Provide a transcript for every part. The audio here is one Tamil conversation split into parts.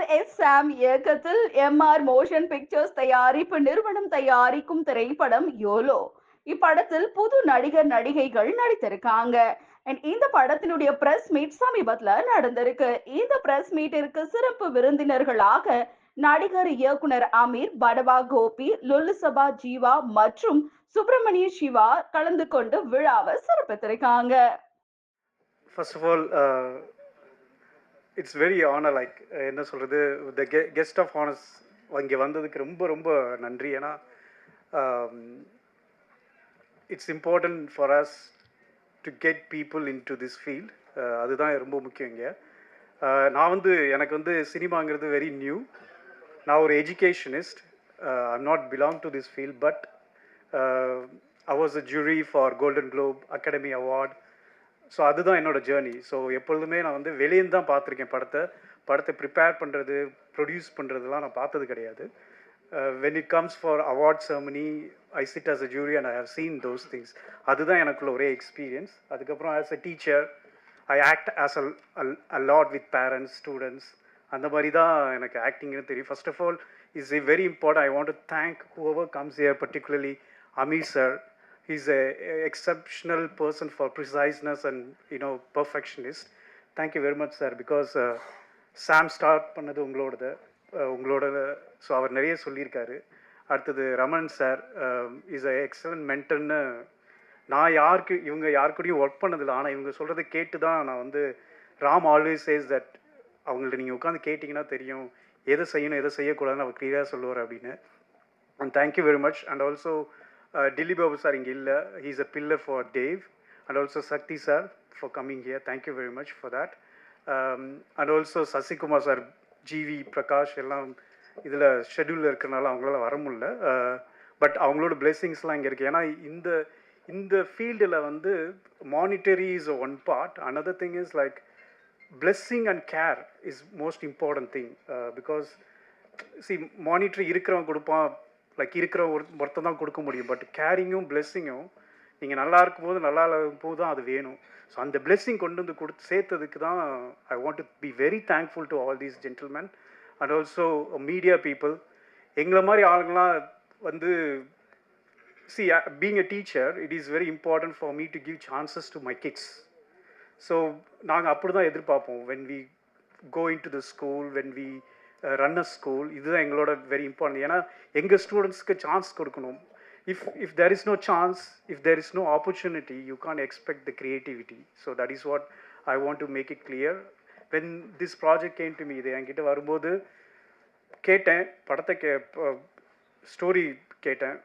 ஆர் எஸ் சாம் இயக்கத்தில் எம் ஆர் மோஷன் பிக்சர்ஸ் தயாரிப்பு நிறுவனம் தயாரிக்கும் திரைப்படம் யோலோ. இப்படத்தில் புது நடிகர் நடிகைகள் நடித்திருக்காங்க. இந்த படத்தினுடைய பிரஸ் மீட் சமீபத்துல நடந்திருக்கு. இந்த பிரஸ் மீட்டிற்கு சிறப்பு விருந்தினர்களாக நடிகர் இயக்குனர் அமீர் படவா கோபி லுல்லுசபா ஜீவா மற்றும் சுப்பிரமணிய சிவா கலந்து கொண்டு விழாவை சிறப்பித்திருக்காங்க. First of all it's very honour like என்ன சொல்கிறது த கெ கெஸ்ட் ஆஃப் ஆனர்ஸ் இங்கே வந்ததுக்கு ரொம்ப ரொம்ப நன்றி. ஏன்னா it's important for us to get people into this field அதுதான் ரொம்ப முக்கியம் இங்கே. Uh, நான் வந்து எனக்கு வந்து சினிமாங்கிறது வெரி நியூ நான் ஒரு educationist I'm not belong to this field but I was a jury for Golden Globe academy award so அதுதான் என்னோடய ஜேர்னி ஸோ எப்பொழுதுமே நான் வந்து வெளியேந்து தான் பார்த்துருக்கேன் படத்தை. படத்தை ப்ரிப்பேர் பண்ணுறது ப்ரொடியூஸ் பண்ணுறதுலாம் நான் பார்த்தது கிடையாது. When it comes for award ceremony I sit as a jury and I have seen those things அதுதான் எனக்குள்ள ஒரே எக்ஸ்பீரியன்ஸ் அதுக்கப்புறம் as a teacher I act as a lot with parents students அந்த மாதிரி தான் எனக்கு ஆக்டிங்னு தெரியும். First of all is a very important I want to thank whoever comes year particularly Ameer sir he's a, a exceptional person for preciseness and you know perfectionist. Thank you very much sir because uh, Sam start பண்ணது உங்களோடது. Uh, உங்களோட ஸோ அவர் நிறைய சொல்லியிருக்காரு. அடுத்தது Raman sir is a excellent மென்டர்னு நான் யாருக்கு இவங்க யாருக்கூடையும் ஒர்க் பண்ணதில்லை. ஆனால் இவங்க சொல்கிறத கேட்டு தான் நான் வந்து ராம் ஆல்வேஸ் சேஸ் தட் அவங்கள்ட்ட நீங்கள் உட்காந்து கேட்டிங்கன்னா தெரியும். எதை செய்யணும் எதை செய்யக்கூடாதுன்னு அவர் கிளியராக சொல்லுவார் அப்படின்னு. And thank you very much and also Dilli Babu sir இங்கே இல்லை. He's a pillar for Dev and also Sakthi sir for coming here thank you very much for that and also Sasikumar sir GV Prakash எல்லாம் இதில் ஷெட்யூலில் இருக்கிறனால அவங்களால வர முடில பட் அவங்களோட பிளெஸிங்ஸ்லாம் இங்கே இருக்குது ஏன்னா இந்த இந்த ஃபீல்டில் வந்து monetary is one part another thing is like blessing and care is most important thing because see monetary இருக்கிறவன் கொடுப்பான் லைக் இருக்கிற ஒரு ஒருத்தன் தான் கொடுக்க முடியும். பட் கேரிங்கும் பிளெஸ்ஸிங்கும் நீங்கள் நல்லா இருக்கும்போது நல்லா இருக்கும்போது தான் அது வேணும். ஸோ அந்த பிளெஸ்ஸிங் கொண்டு வந்து கொடுத்து சேர்த்ததுக்கு தான் I want to be very thankful to all these gentleman and also media people எங்களை மாதிரி ஆளுங்களாம் வந்து see being a teacher it is very important for me to give chances to my kids so நாங்கள் அப்படி தான் எதிர்பார்ப்போம். When we go into the school when we run a school இதுதான் எங்களோட வெரி இம்பார்ட்டன்ட் ஏன்னா எங்கள் ஸ்டூடெண்ட்ஸ்க்கு சான்ஸ் கொடுக்கணும். If if there is no chance if there is no opportunity you can expect the creativity so that is what I want to make it clear when this project came to me இது என்கிட்ட வரும்போது கேட்டேன். படத்தை கே ஸ்டோரி கேட்டேன்.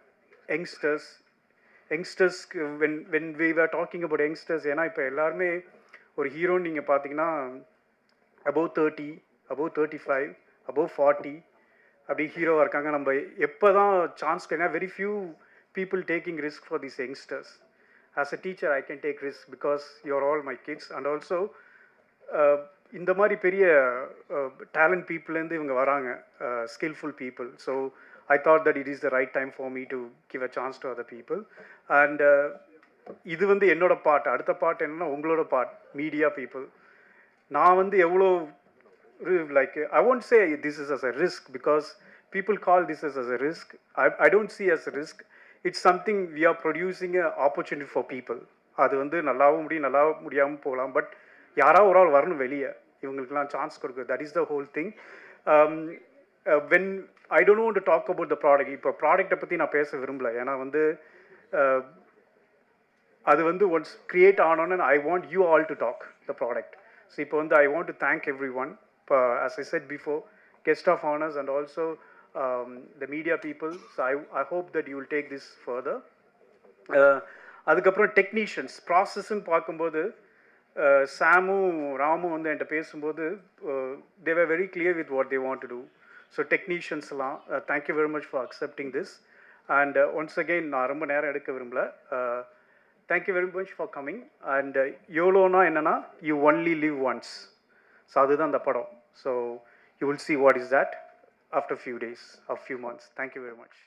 Youngsters யங்ஸ்டர்ஸ்க்கு when when we are talking about youngsters ஏன்னா இப்போ எல்லாருமே ஒரு ஹீரோன்னு நீங்கள் பார்த்தீங்கன்னா above thirty above thirty five above forty அப்படி ஹீரோவாக இருக்காங்க. நம்ம எப்போ தான் சான்ஸ் ஏன்னா very few people taking risk for this youngsters as a teacher I can take risk because you're all my kids and also இந்த மாதிரி பெரிய டேலண்ட் பீப்புளேருந்து இவங்க வராங்க. Skillful people so I thought that it is the right time for me to give a chance to other people and இது வந்து என்னோட பாட் அடுத்த பாட் என்னன்னா உங்களோட பாட் மீடியா பீப்புள் நான் வந்து எவ்வளோ Uh, like I uh, won't say this is as a risk because people call this is as a risk I I don't see as a risk it's something we are producing an opportunity for people அது வந்து நல்லாவும் முடியும் நல்லா முடியாமல் போகலாம். பட் யாராவது ஒரு ஆள் வரணும் வெளியே. இவங்களுக்குலாம் சான்ஸ் கொடுக்கு. That is the whole thing when I don't want to talk about the product இப்போ ப்ராடக்ட்டை பற்றி நான் பேச விரும்பல. ஏன்னா வந்து uh, அது வந்து once create ஆனோன்னு I want you all to talk the product so இப்போ வந்து I want to thank everyone இப்போ I I said before of honors honours and also the media people. So I I hope that you will take this further அதுக்கப்புறம் டெக்னீஷியன்ஸ் ப்ராசஸ்ன்னு பார்க்கும்போது சாமும் ராமும் வந்து என்கிட்ட பேசும்போது they were very clear with what they want to do so டெக்னீஷியன்ஸ்லாம் thank you very much for accepting this and once again நான் ரொம்ப நேரம் எடுக்க விரும்பல. Thank you very much for coming and யோலோனா என்னென்னா you only live once so அதுதான் அந்த படம் so you will see what is that after few days of few months thank you very much